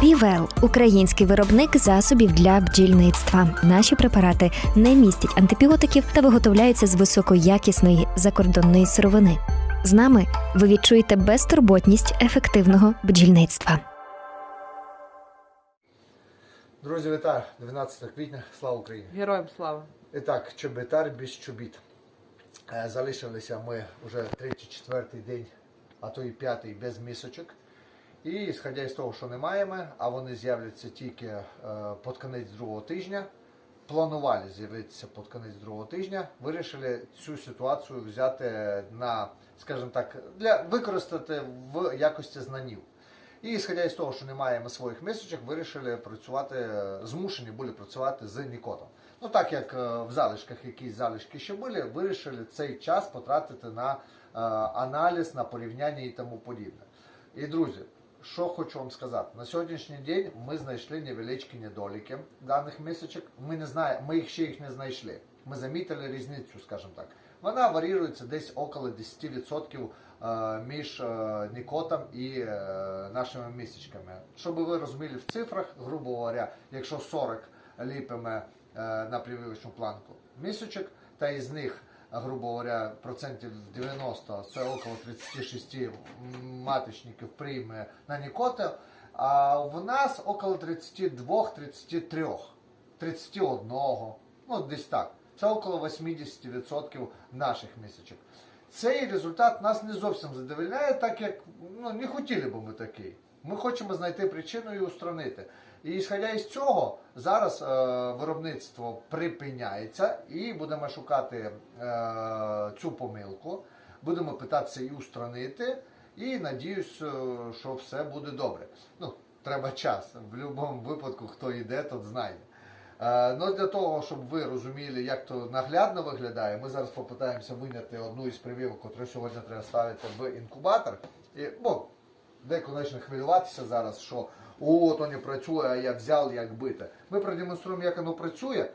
Півел український виробник засобів для бджільництва. Наші препарати не містять антибіотиків та виготовляються з високоякісної закордонної сировини. З нами ви відчуєте безтурботність ефективного бджільництва. Друзі, вітаю! 12 квітня, слава Україні! Героям слава. І так, чобітар без чобіт. Е, Залишилися ми вже третій, четвертий день, а то і п'ятий без місочок. І сходя з того, що не маємо, а вони з'являться тільки е, під кінець другого тижня. Планували з'явитися під кінець другого тижня. Вирішили цю ситуацію взяти на, скажімо так, для використати в якості знанів. І сходя з того, що не маємо своїх місочок, вирішили працювати, е, змушені були працювати з Нікотом. Ну так як е, в залишках якісь залишки ще були, вирішили цей час потратити на е, аналіз, на порівняння і тому подібне. І друзі, що хочу вам сказати, на сьогоднішній день ми знайшли невеличкі недоліки даних місочок. Ми не знаємо, ми їх ще їх не знайшли. Ми замітили різницю, скажімо так. Вона варіюється десь около 10% е, між е, Нікотом і е, нашими місячками. Щоб ви розуміли в цифрах, грубо говоря, якщо 40 ліпимо на прививочну планку місячок, та із них, грубо говоря, процентів 90, це около 36 маточників прийме на Нікота, а в нас около 32-33, 31, ну десь так. Це около 80% наших місячок. Цей результат нас не зовсім задовольняє, так як ну, не хотіли б ми такий. Ми хочемо знайти причину і устранити. І ісходя із цього, зараз е, виробництво припиняється і будемо шукати е, цю помилку, будемо питатися і устранити. І надіюсь, е, що все буде добре. Ну, треба час. В будь-якому випадку, хто йде, тот знайде. Е, Ну, для того, щоб ви розуміли, як то наглядно виглядає, ми зараз попитаємося виняти одну із прививок, яку сьогодні треба ставити в інкубатор. І, бо почне хвилюватися зараз, що о, то не працює, а я взяв як бити. Ми продемонструємо, як воно працює.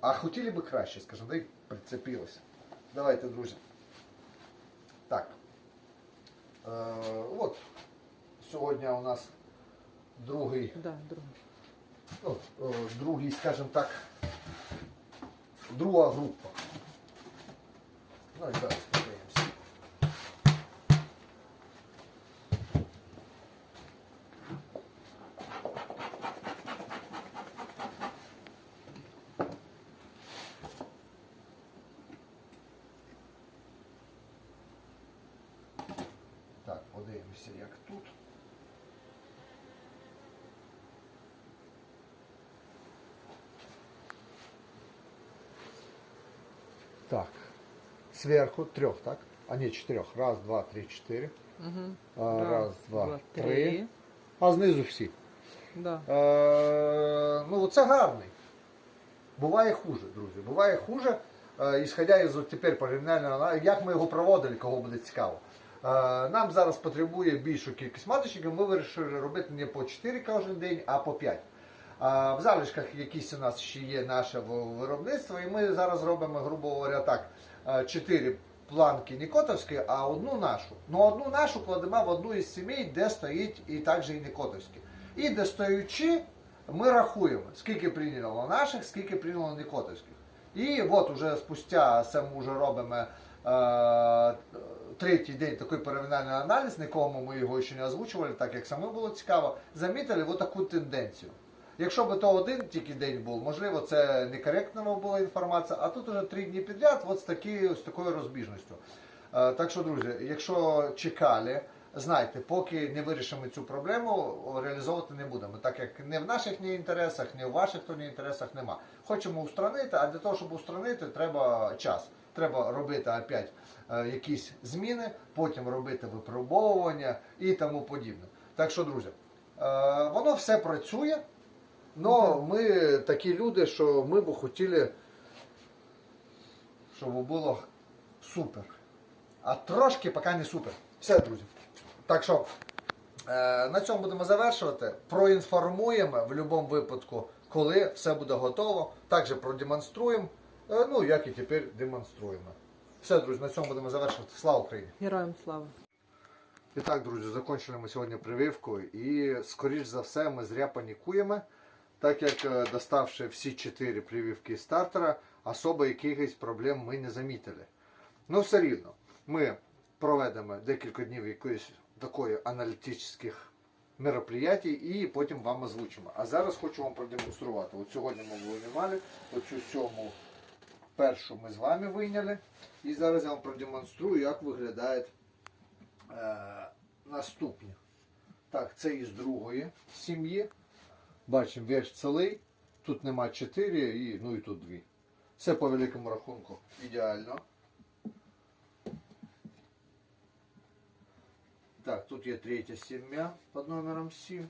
А хотіли би краще, скажімо, дай прицепилося. Давайте, друзі. Так. Е, от. Сьогодні у нас другий Да, другий. ну, е, другий, скажімо так, друга група. Ну і зараз подивимося. Так, подивимося, як тут. Так. Сверху трех, так? А не четырех. Раз, два, три, четыре. Угу. А, раз, два, два, три. три. А знизу всі. Да. Е, ну, це гарний. Буває хуже, друзі. Буває хуже. Е, ісходя із тепер порівняльного, як ми його проводили, кого буде цікаво. Е, нам зараз потребує більшу кількість маточників. Ми вирішили робити не по 4 кожен день, а по 5. В залишках якісь у нас ще є наше виробництво, і ми зараз робимо, грубо говоря, так, 4 планки Нікотовські, а одну нашу. Ну одну нашу кладемо в одну із сімей, де стоїть і також і Нікотовські. І де стоючи, ми рахуємо, скільки прийняло наших, скільки прийняло Нікотовських. І от уже спустя це ми вже робимо е, третій день такий порівняльний аналіз, нікому ми його ще не озвучували, так як саме було цікаво, замітили таку тенденцію. Якщо б то один тільки день був, можливо, це некоректна була інформація, а тут уже три дні підряд, от з, такі, з такою розбіжністю. Е, так що, друзі, якщо чекали, знайте, поки не вирішимо цю проблему, реалізовувати не будемо, так як не в наших ні інтересах, ні в ваших то ні інтересах нема. Хочемо устранити, а для того, щоб устранити, треба час. Треба робити опять е, якісь зміни, потім робити випробовування і тому подібне. Так що, друзі, е, воно все працює. Ну, ми такі люди, що ми б хотіли, щоб було супер. А трошки поки не супер. Все, друзі. Так що е, на цьому будемо завершувати. Проінформуємо в будь-якому випадку, коли все буде готово. Також продемонструємо. Е, ну, як і тепер демонструємо. Все, друзі, на цьому будемо завершувати. Слава Україні! Героям слава. І так, друзі, закінчили ми сьогодні прививку і, скоріш за все, ми зря панікуємо, так як е, доставши всі чотири прививки з стартера, особо якихось проблем ми не замітили. Ну, все рівно, ми проведемо декілька днів якоїсь такої аналітичних мероприятий і потім вам озвучимо. А зараз хочу вам продемонструвати. От сьогодні ми виймали, оцю сьому першу ми з вами вийняли. І зараз я вам продемонструю, як виглядає е, наступні. Так, це із другої сім'ї. Бачимо, весь цілий. Тут нема 4 і, ну і тут 2. Це по великому рахунку ідеально. Так, тут є третя сім'я під номером 7.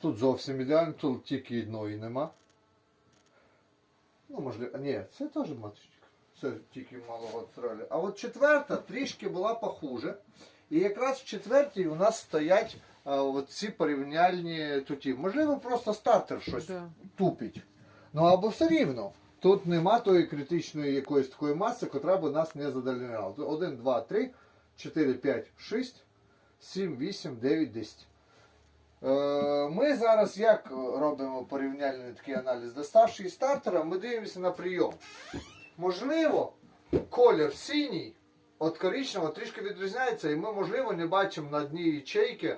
Тут зовсім ідеально, тут тільки одної нема. Ну, можливо, ні, це теж маточник. Це тільки малого отстрелю. А от четверта трішки була похуже. І якраз в четвертій у нас стоять ці порівняльні туті. Можливо, просто стартер щось Да. тупить. Ну або все рівно. Тут нема тої критичної якоїсь такої маси, котра б нас не задовольняла. Тут 1, 2, 3, 4, 5, 6, 7, 8, 9, 10. Е, Ми зараз як робимо порівняльний такий аналіз доставши із стартера, ми дивимося на прийом. Можливо, колір синій від коричневого трішки відрізняється, і ми, можливо, не бачимо на дні ячейки е,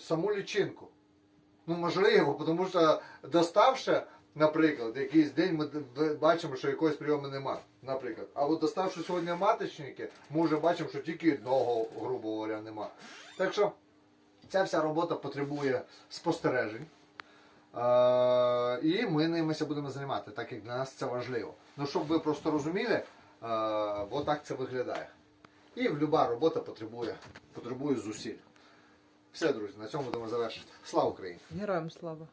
саму лічинку. Ну, можливо, тому що доставши, наприклад, якийсь день ми бачимо, що якогось прийому нема. Наприклад. А доставши сьогодні маточники, ми вже бачимо, що тільки одного, грубо говоря, нема. Так що ця вся робота потребує спостережень. Е, і ми ними будемо займати, так як для нас це важливо. Ну, щоб ви просто розуміли, е, отак це виглядає. І люба робота потребує, потребує зусиль. Все, друзі, на цьому будемо завершити. Слава Україні! Героям слава.